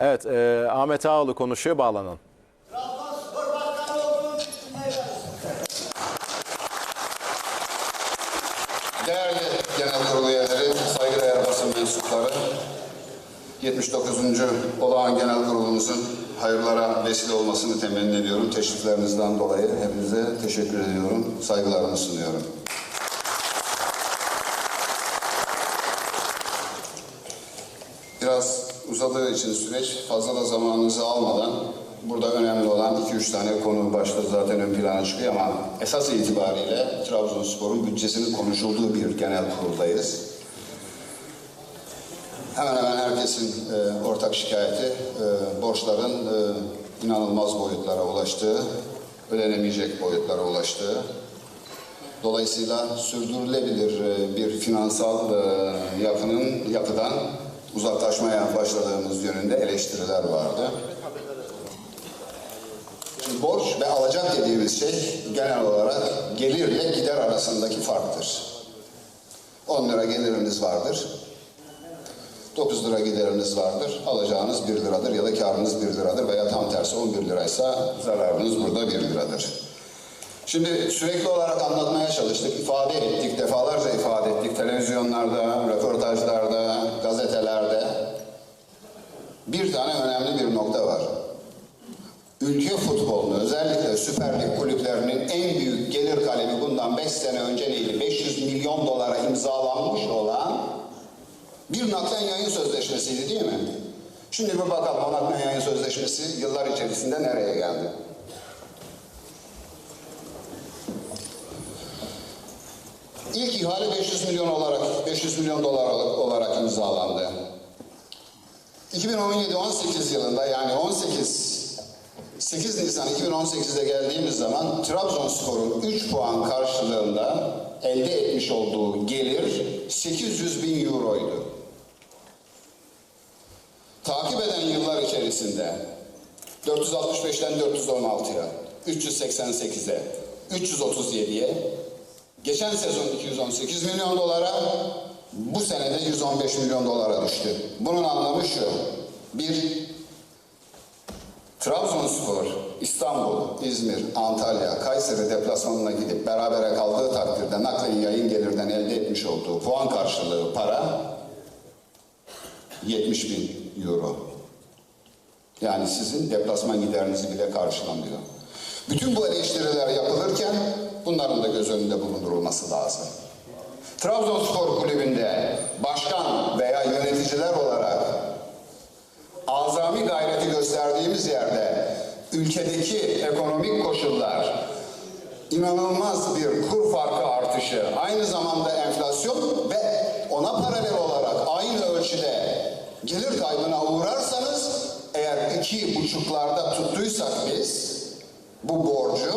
Evet, e, Ahmet Ağaoğlu konuşuyor, meyve. Değerli genel kurulu üyeleri, saygıdeğer basın mensupları, 79. olağan genel kurulumuzun hayırlara vesile olmasını temenni ediyorum. Teşriflerinizden dolayı hepinize teşekkür ediyorum, saygılarımı sunuyorum. Biraz uzadığı için süreç fazla da zamanınızı almadan burada önemli olan 2-3 tane konu başta zaten ön plana çıkıyor ama esas itibariyle Trabzonspor'un bütçesinin konuşulduğu bir genel kuruldayız. Hemen hemen herkesin e, ortak şikayeti e, borçların e, inanılmaz boyutlara ulaştığı, ödenemeyecek boyutlara ulaştığı, Dolayısıyla sürdürülebilir e, bir finansal e, yapının yapıdan uzaklaşmaya başladığımız yönünde eleştiriler vardı. Şimdi borç ve alacak dediğimiz şey genel olarak gelirle gider arasındaki farktır. 10 lira geliriniz vardır. 9 lira gideriniz vardır. Alacağınız 1 liradır ya da karınız 1 liradır veya tam tersi 11 liraysa zararınız burada 1 liradır. Şimdi sürekli olarak anlatmaya çalıştık, ifade ettik, defalarca ifade ettik. Televizyonlarda, röportajlarda. Bir tane önemli bir nokta var. Ülke futbolunu, özellikle Süper Lig kulüplerinin en büyük gelir kalemi bundan 5 sene önce neydi? 500 milyon dolara imzalanmış olan bir naklen yayın sözleşmesiydi değil mi? Şimdi bir bakalım o naklen yayın sözleşmesi yıllar içerisinde nereye geldi? İlk ihale 500 milyon olarak 500 milyon dolar olarak imzalandı. 2017-18 yılında yani 18 8 Nisan 2018'de geldiğimiz zaman Trabzonspor'un 3 puan karşılığında elde etmiş olduğu gelir 800 bin euroydu. Takip eden yıllar içerisinde 465'ten 416'ya, 388'e, 337'ye, geçen sezon 218 milyon dolara, bu senede 115 milyon dolara düştü. Bunun anlamı şu, bir, Trabzonspor, İstanbul, İzmir, Antalya, Kayseri deplasmanına gidip berabere kaldığı takdirde naklen yayın gelirden elde etmiş olduğu puan karşılığı para 70 bin euro. Yani sizin deplasman giderinizi bile karşılamıyor. Bütün bu eleştiriler yapılırken bunların da göz önünde bulundurulması lazım. Trabzonspor kulübünde başkan veya yöneticiler olarak azami gayreti gösterdiğimiz yerde ülkedeki ekonomik koşullar inanılmaz bir kur farkı artışı, aynı zamanda enflasyon ve ona paralel olarak aynı ölçüde gelir kaybına uğrarsanız eğer iki buçuklarda tuttuysak biz bu borcu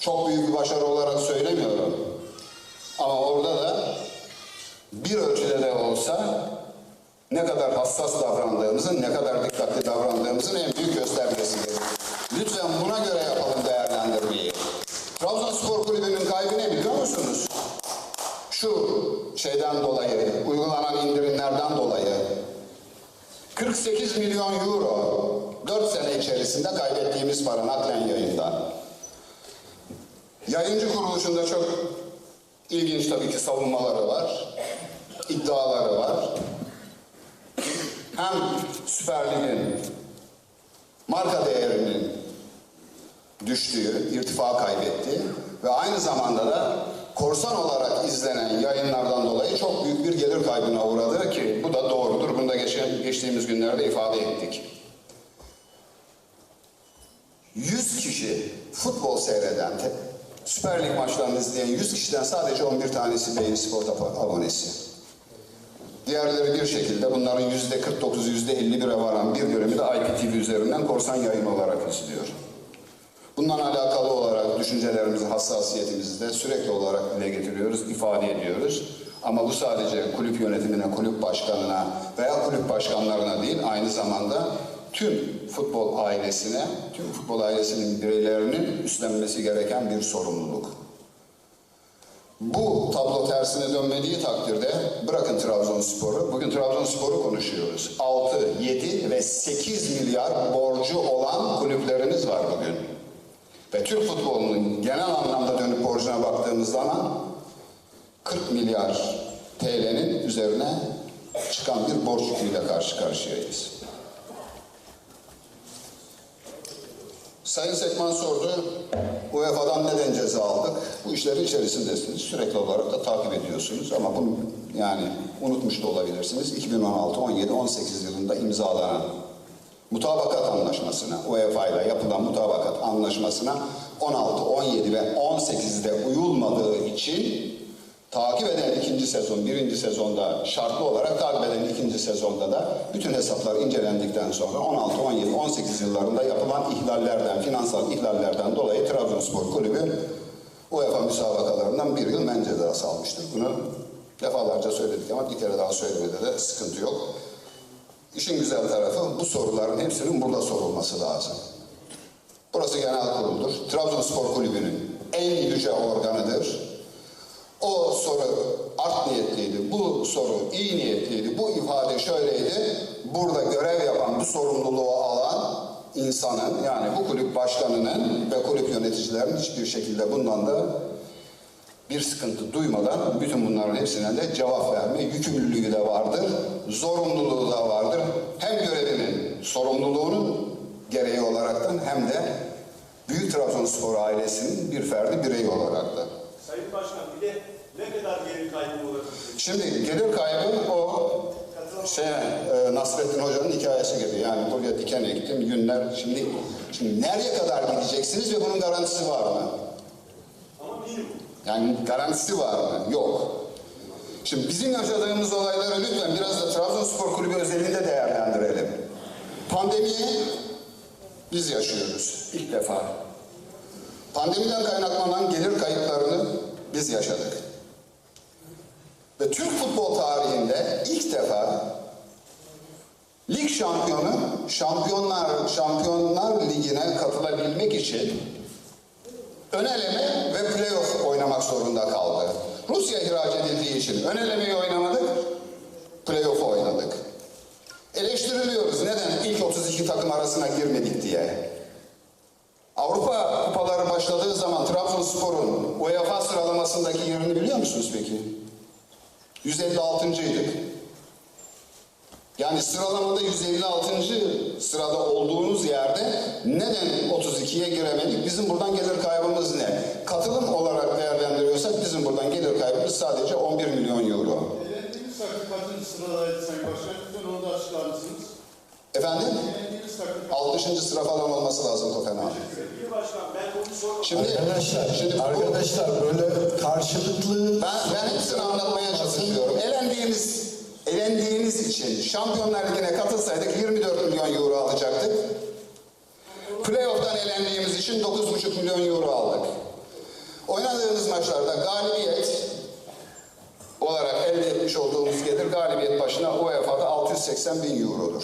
çok büyük bir başarı olarak söylemiyorum. Ama orada da bir ölçüde de olsa ne kadar hassas davrandığımızın, ne kadar dikkatli davrandığımızın en büyük göstergesidir. Lütfen buna göre yapalım değerlendirmeyi. Trabzonspor Kulübü'nün kaybı ne biliyor musunuz? Şu şeyden dolayı, uygulanan indirimlerden dolayı 48 milyon euro 4 sene içerisinde kaybettiğimiz para naklen yayından. Yayıncı kuruluşunda çok ilginç tabii ki savunmaları var, iddiaları var. Hem Süper Lig'in marka değerinin düştüğü, irtifa kaybettiği ve aynı zamanda da korsan olarak izlenen yayınlardan dolayı çok büyük bir gelir kaybına uğradı ki bu da doğrudur. Bunu da geçen, geçtiğimiz günlerde ifade ettik. 100 kişi futbol seyreden, Süper Lig maçlarını izleyen 100 kişiden sadece 11 tanesi Beyin Spor abonesi. Diğerleri bir şekilde bunların yüzde 49, yüzde 51'e varan bir bölümü de IPTV üzerinden korsan yayın olarak izliyor. Bundan alakalı olarak düşüncelerimizi, hassasiyetimizi de sürekli olarak dile getiriyoruz, ifade ediyoruz. Ama bu sadece kulüp yönetimine, kulüp başkanına veya kulüp başkanlarına değil, aynı zamanda tüm futbol ailesine, tüm futbol ailesinin bireylerinin üstlenmesi gereken bir sorumluluk. Bu tablo tersine dönmediği takdirde bırakın Trabzonspor'u. Bugün Trabzonspor'u konuşuyoruz. 6, 7 ve 8 milyar borcu olan kulüplerimiz var bugün. Ve Türk futbolunun genel anlamda dönüp borcuna baktığımız zaman 40 milyar TL'nin üzerine çıkan bir borç yüküyle karşı karşıyayız. Sayın Sekman sordu, UEFA'dan neden ceza aldık? Bu işlerin içerisindesiniz. Sürekli olarak da takip ediyorsunuz ama bunu yani unutmuş da olabilirsiniz. 2016, 17, 18 yılında imzalanan mutabakat anlaşmasına, UEFA ile yapılan mutabakat anlaşmasına 16, 17 ve 18'de uyulmadığı için takip eden ikinci sezon, birinci sezonda şartlı olarak takip eden ikinci sezonda da bütün hesaplar incelendikten sonra 16, 17, 18 yıllarında yapılan ihlallerden, finansal ihlallerden dolayı Trabzonspor Kulübü UEFA müsabakalarından bir yıl men cezası almıştır. Bunu defalarca söyledik ama bir kere daha söylemede de sıkıntı yok. İşin güzel tarafı bu soruların hepsinin burada sorulması lazım. Burası genel kuruldur. Trabzonspor Kulübü'nün en yüce organıdır. O soru art niyetliydi, bu soru iyi niyetliydi, bu ifade şöyleydi. Burada görev yapan, bu sorumluluğu alan insanın yani bu kulüp başkanının ve kulüp yöneticilerinin hiçbir şekilde bundan da bir sıkıntı duymadan bütün bunların hepsine de cevap verme yükümlülüğü de vardır, zorunluluğu da vardır. Hem görevinin sorumluluğunun gereği olaraktan hem de Büyük Trabzonspor ailesinin bir ferdi bireyi olarak da. Sayın Başkan bir de ne kadar geri kaybı olabilir? Şimdi gelir kaybı o şey e, Nasrettin Hoca'nın hikayesi gibi. Yani buraya diken ektim günler. Şimdi şimdi nereye kadar gideceksiniz ve bunun garantisi var mı? Ama minimum. Yani garantisi var mı? Yok. Şimdi bizim yaşadığımız olayları lütfen biraz da Trabzonspor Kulübü özelinde değerlendirelim. Pandemiyi biz yaşıyoruz ilk defa. Pandemiden kaynaklanan gelir kayıplarını biz yaşadık. Ve Türk futbol tarihinde ilk defa lig şampiyonu şampiyonlar şampiyonlar ligine katılabilmek için ön eleme ve playoff oynamak zorunda kaldı. Rusya ihraç edildiği için ön elemeyi oynamadık, playoff oynadık. Eleştiriliyoruz neden ilk 32 takım arasına girmedik diye. Avrupa kupaları başladığı zaman Trabzonspor'un UEFA sıralamasındaki yerini biliyor musunuz peki? 156.ydık. Yani sıralamada 156. sırada olduğunuz yerde neden 32'ye giremedik? Bizim buradan gelir kaybımız ne? Katılım olarak değerlendiriyorsak bizim buradan gelir kaybımız sadece 11 milyon euro. Elendiğiniz takım kaçıncı sıradaydı Sayın Başkan? Lütfen onu da açıklar mısınız? Efendim? Elendiğiniz takım 60. sıra falan olması lazım onu sormadım. Şimdi, Arkadaşlar, şimdi bu- arkadaşlar böyle karşılıklı Ben, ben hepsini anlatmaya çalışıyorum. Elendiğimiz, elendiğimiz için Şampiyonlar Ligi'ne katılsaydık 24 milyon euro alacaktık. Playoff'tan elendiğimiz için 9,5 milyon euro aldık. Oynadığımız maçlarda galibiyet olarak elde etmiş olduğumuz gelir galibiyet başına UEFA'da 680 bin eurodur.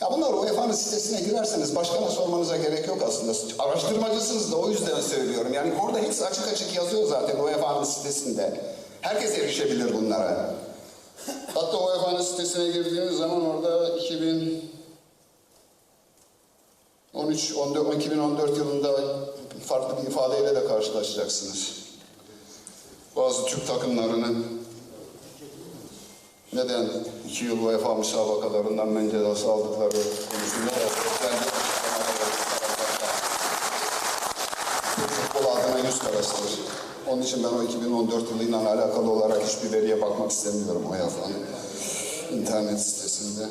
Ya bunlar UEFA'nın sitesine girerseniz başkana sormanıza gerek yok aslında. Araştırmacısınız da o yüzden söylüyorum. Yani orada hepsi açık açık yazıyor zaten UEFA'nın sitesinde. Herkes erişebilir bunlara. Hatta UEFA'nın sitesine girdiğiniz zaman orada 2000 13 14 2014 yılında farklı bir ifadeyle de karşılaşacaksınız. Bazı Türk takımlarının neden iki yıl UEFA müsabakalarından men cezası aldıkları konusunda futbol adına yüz karasıdır. Onun için ben o 2014 yılıyla alakalı olarak hiçbir veriye bakmak istemiyorum UEFA'nın internet sitesinde.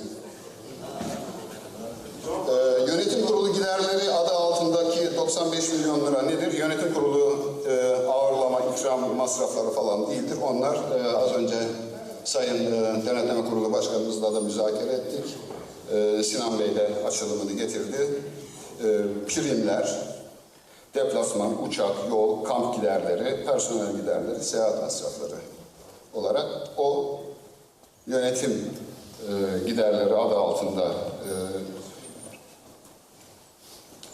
Ee, yönetim kurulu giderleri adı altındaki 95 milyon lira nedir? Yönetim kurulu e, ağırlama, ikram masrafları falan değildir. Onlar e, az önce Sayın e, Denetleme Kurulu Başkanımızla da müzakere ettik. E, Sinan Bey de açılımını getirdi. E, primler, deplasman, uçak, yol, kamp giderleri, personel giderleri, seyahat masrafları olarak o yönetim e, giderleri adı altında e,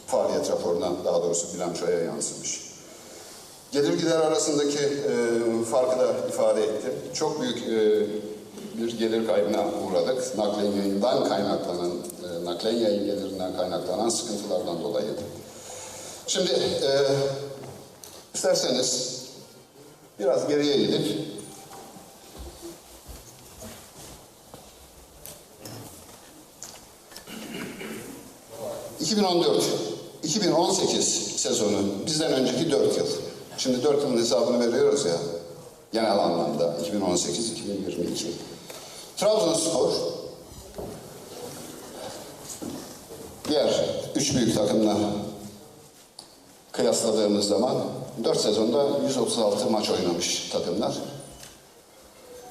faaliyet raporuna daha doğrusu bilançoya yansımış. Gelir gider arasındaki e, farkı da ifade ettim. Çok büyük e, bir gelir kaybına uğradık. Naklen yayından kaynaklanan, e, naklen yayın gelirinden kaynaklanan sıkıntılardan dolayı. Şimdi e, isterseniz biraz geriye gidip 2014, 2018 sezonu bizden önceki 4 yıl. Şimdi 4 yılın hesabını veriyoruz ya genel anlamda 2018, 2022. Trabzonspor diğer üç büyük takımla kıyasladığımız zaman 4 sezonda 136 maç oynamış takımlar.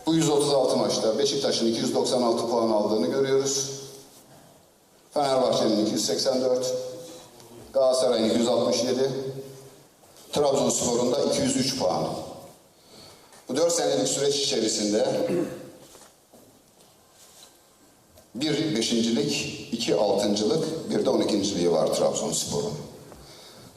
Bu 136 maçta Beşiktaş'ın 296 puan aldığını görüyoruz. Fenerbahçe'nin 284, Galatasaray'ın 267, Trabzonspor'un da 203 puan. Bu 4 senelik süreç içerisinde bir beşincilik, iki altıncılık, bir de on ikinciliği var Trabzonspor'un.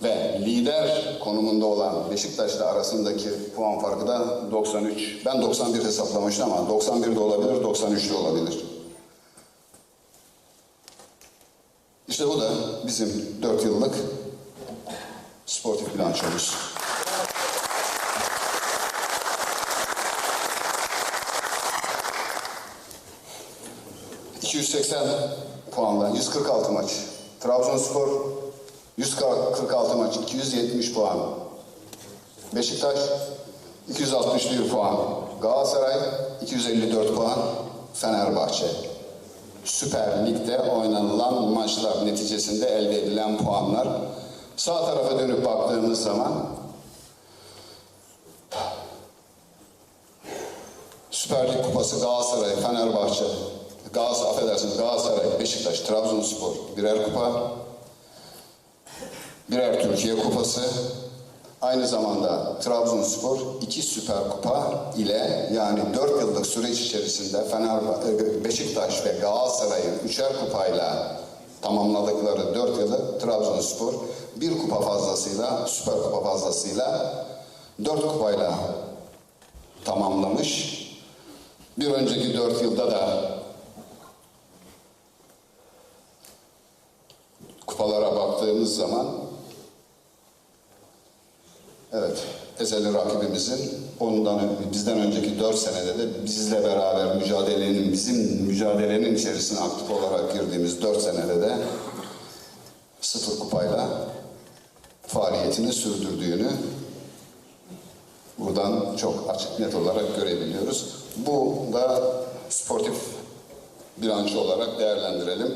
Ve lider konumunda olan Beşiktaş'la arasındaki puan farkı da 93. Ben 91 hesaplamıştım ama 91 de olabilir, 93 de olabilir. İşte bu da bizim 4 yıllık sportif bilançomuz. ...280 puanla 146 maç. Trabzonspor 146 maç, 270 puan. Beşiktaş 261 puan. Galatasaray 254 puan. Fenerbahçe. Süper Lig'de oynanılan maçlar neticesinde elde edilen puanlar. Sağ tarafa dönüp baktığımız zaman Süper Lig Kupası Galatasaray, Fenerbahçe, Galatasaray, affedersiniz Galatasaray, Beşiktaş, Trabzonspor birer kupa, birer Türkiye Kupası, Aynı zamanda Trabzonspor iki Süper Kupa ile yani dört yıllık süreç içerisinde Fenerbahçe, Beşiktaş ve Galatasaray'ın üçer kupayla tamamladıkları dört yılı Trabzonspor bir kupa fazlasıyla, Süper Kupa fazlasıyla dört kupayla tamamlamış. Bir önceki dört yılda da kupalara baktığımız zaman Evet, ezeli rakibimizin ondan bizden önceki dört senede de bizle beraber mücadelenin, bizim mücadelenin içerisine aktif olarak girdiğimiz dört senede de sıfır kupayla faaliyetini sürdürdüğünü buradan çok açık net olarak görebiliyoruz. Bu da sportif bilanço olarak değerlendirelim.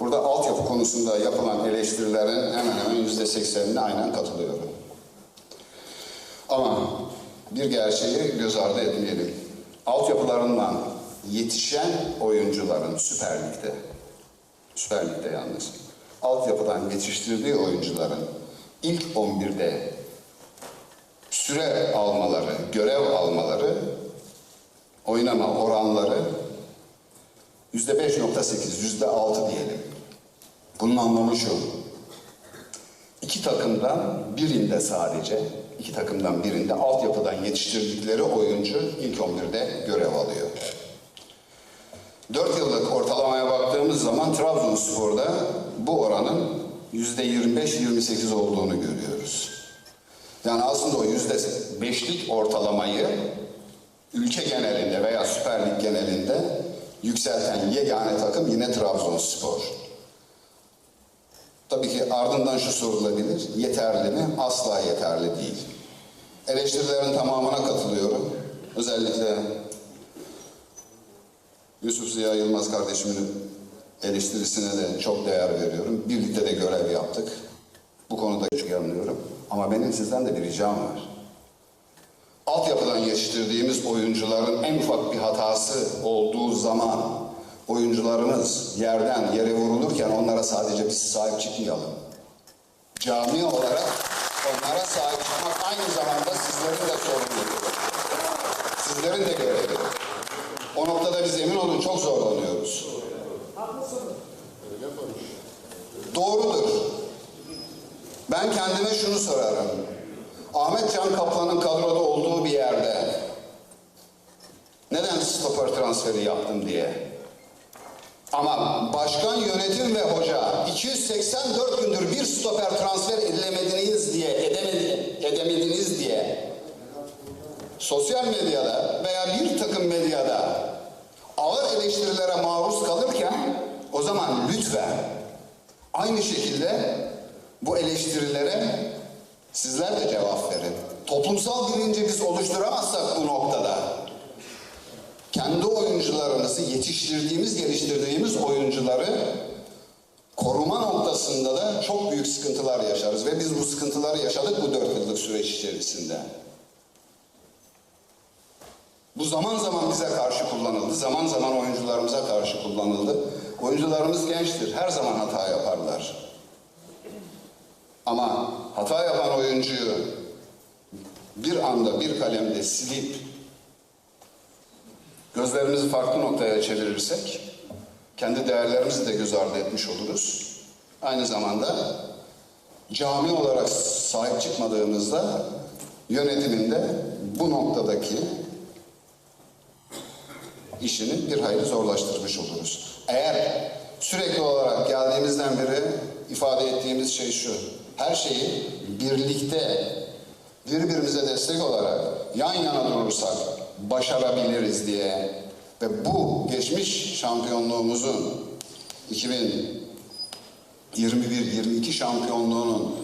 Burada altyapı konusunda yapılan eleştirilerin hemen hemen yüzde seksenine aynen katılıyorum. Ama bir gerçeği göz ardı etmeyelim. Altyapılarından yetişen oyuncuların Süper Lig'de, Süper Lig'de yalnız, altyapıdan yetiştirdiği oyuncuların ilk 11'de süre almaları, görev almaları, oynama oranları yüzde 5.8, yüzde 6 diyelim. Bunun anlamı şu, İki takımdan birinde sadece, iki takımdan birinde altyapıdan yetiştirdikleri oyuncu ilk 11'de görev alıyor. 4 yıllık ortalamaya baktığımız zaman Trabzonspor'da bu oranın yüzde 25-28 olduğunu görüyoruz. Yani aslında o yüzde 5'lik ortalamayı ülke genelinde veya Süper Lig genelinde yükselten yegane takım yine Trabzonspor. Tabii ki ardından şu sorulabilir, yeterli mi? Asla yeterli değil. Eleştirilerin tamamına katılıyorum. Özellikle Yusuf Ziya Yılmaz kardeşimin eleştirisine de çok değer veriyorum. Birlikte de görev yaptık. Bu konuda çok yanılıyorum. Ama benim sizden de bir ricam var. Altyapıdan yetiştirdiğimiz oyuncuların en ufak bir hatası olduğu zaman oyuncularımız yerden yere vurulurken onlara sadece biz sahip çıkmayalım. Cami olarak onlara sahip çıkmak aynı zamanda sizlerin de sorumluluğu. Sizlerin de görevi. O noktada biz emin olun çok zorlanıyoruz. Doğrudur. Ben kendime şunu sorarım. Ahmet Can Kaplan'ın kadroda olduğu bir yerde neden stoper transferi yaptım diye. Ama başkan, yönetim ve hoca 284 gündür bir stoper transfer edilemediniz diye, edemedi, edemediniz diye sosyal medyada veya bir takım medyada ağır eleştirilere maruz kalırken o zaman lütfen aynı şekilde bu eleştirilere sizler de cevap verin. Toplumsal bilinci biz oluşturamazsak bu noktada kendi oyuncularımızı yetiştirdiğimiz, geliştirdiğimiz oyuncuları koruma noktasında da çok büyük sıkıntılar yaşarız ve biz bu sıkıntıları yaşadık bu dört yıllık süreç içerisinde. Bu zaman zaman bize karşı kullanıldı, zaman zaman oyuncularımıza karşı kullanıldı. Oyuncularımız gençtir, her zaman hata yaparlar. Ama hata yapan oyuncuyu bir anda bir kalemde silip gözlerimizi farklı noktaya çevirirsek kendi değerlerimizi de göz ardı etmiş oluruz. Aynı zamanda cami olarak sahip çıkmadığımızda yönetiminde bu noktadaki işini bir hayli zorlaştırmış oluruz. Eğer sürekli olarak geldiğimizden beri ifade ettiğimiz şey şu. Her şeyi birlikte birbirimize destek olarak yan yana durursak başarabiliriz diye ve bu geçmiş şampiyonluğumuzun 2021-22 şampiyonluğunun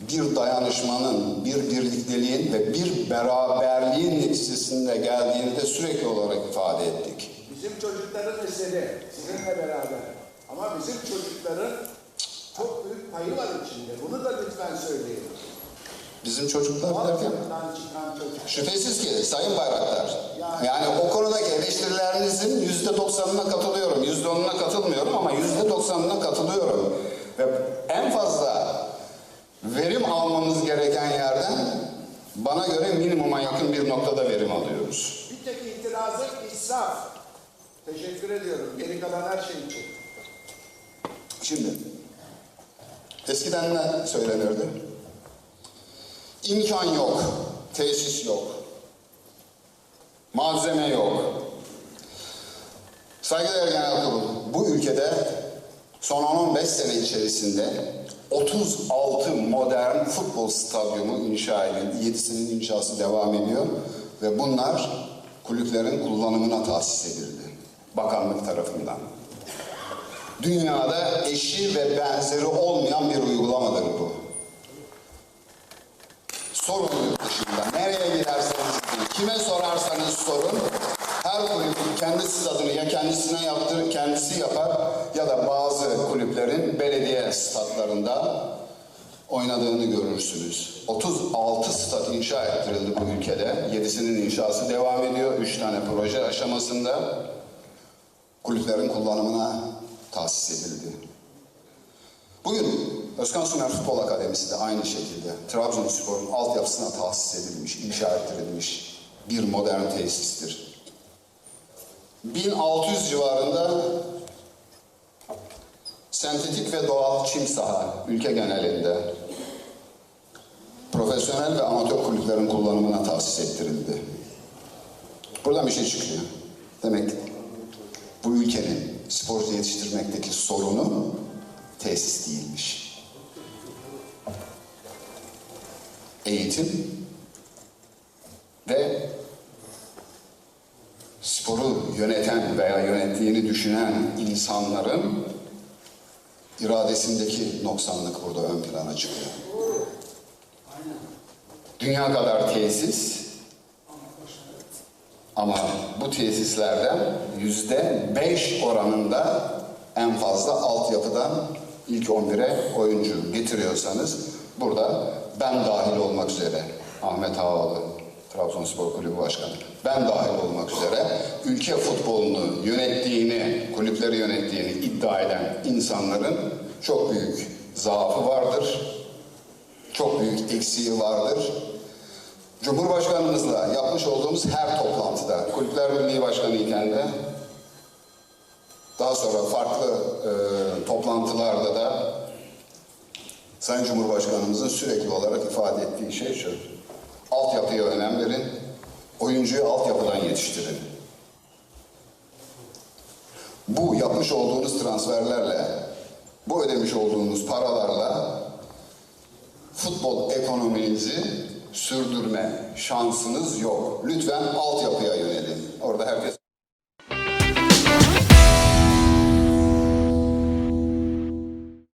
bir dayanışmanın, bir birlikteliğin ve bir beraberliğin neticesinde geldiğini de sürekli olarak ifade ettik. Bizim çocukların eseri sizinle beraber. Ama bizim çocukların çok büyük payı var içinde. Bunu da lütfen söyleyin. Bizim çocuklar derken şüphesiz ki Sayın Bayraktar, yani o konudaki eleştirilerinizin yüzde doksanına katılıyorum, yüzde onuna katılmıyorum ama yüzde doksanına katılıyorum. Ve en fazla verim almamız gereken yerden bana göre minimuma yakın bir noktada verim alıyoruz. Bir tek itirazım israf. Teşekkür ediyorum. Geri kalan her şey için. Şimdi eskiden ne söylenirdi? İmkan yok, tesis yok, malzeme yok. Saygıdeğer Genel Kurul, bu ülkede son 10-15 sene içerisinde 36 modern futbol stadyumu inşa edildi. 7'sinin inşası devam ediyor ve bunlar kulüplerin kullanımına tahsis edildi. Bakanlık tarafından. Dünyada eşi ve benzeri olmayan bir uygulamadır bu. Sorun yurt dışında. Nereye giderseniz gidin, kime sorarsanız sorun. Her kulüp kendi stadını ya kendisine yaptırır, kendisi yapar ya da bazı kulüplerin belediye statlarında oynadığını görürsünüz. 36 stat inşa ettirildi bu ülkede. 7'sinin inşası devam ediyor. 3 tane proje aşamasında kulüplerin kullanımına tahsis edildi. Bugün Özkan Suner Futbol Akademisi de aynı şekilde Trabzonspor'un altyapısına tahsis edilmiş, inşa ettirilmiş bir modern tesistir. 1600 civarında sentetik ve doğal çim saha ülke genelinde profesyonel ve amatör kulüplerin kullanımına tahsis ettirildi. Buradan bir şey çıkıyor. Demek bu ülkenin sporcu yetiştirmekteki sorunu tesis değilmiş. Eğitim ve sporu yöneten veya yönettiğini düşünen insanların iradesindeki noksanlık burada ön plana çıkıyor. Dünya kadar tesis ama bu tesislerden yüzde beş oranında en fazla altyapıdan ilk 11'e oyuncu getiriyorsanız burada ben dahil olmak üzere Ahmet Ağaoğlu Trabzonspor Kulübü Başkanı ben dahil olmak üzere ülke futbolunu yönettiğini, kulüpleri yönettiğini iddia eden insanların çok büyük zaafı vardır. Çok büyük eksiği vardır. Cumhurbaşkanımızla yapmış olduğumuz her toplantıda, Kulüpler Birliği Başkanı iken de daha sonra farklı e, toplantılarda da Sayın Cumhurbaşkanımızın sürekli olarak ifade ettiği şey şu. Altyapıya önem verin. Oyuncuyu altyapıdan yetiştirin. Bu yapmış olduğunuz transferlerle, bu ödemiş olduğunuz paralarla futbol ekonominizi sürdürme şansınız yok. Lütfen altyapıya yönelin. Orada herkes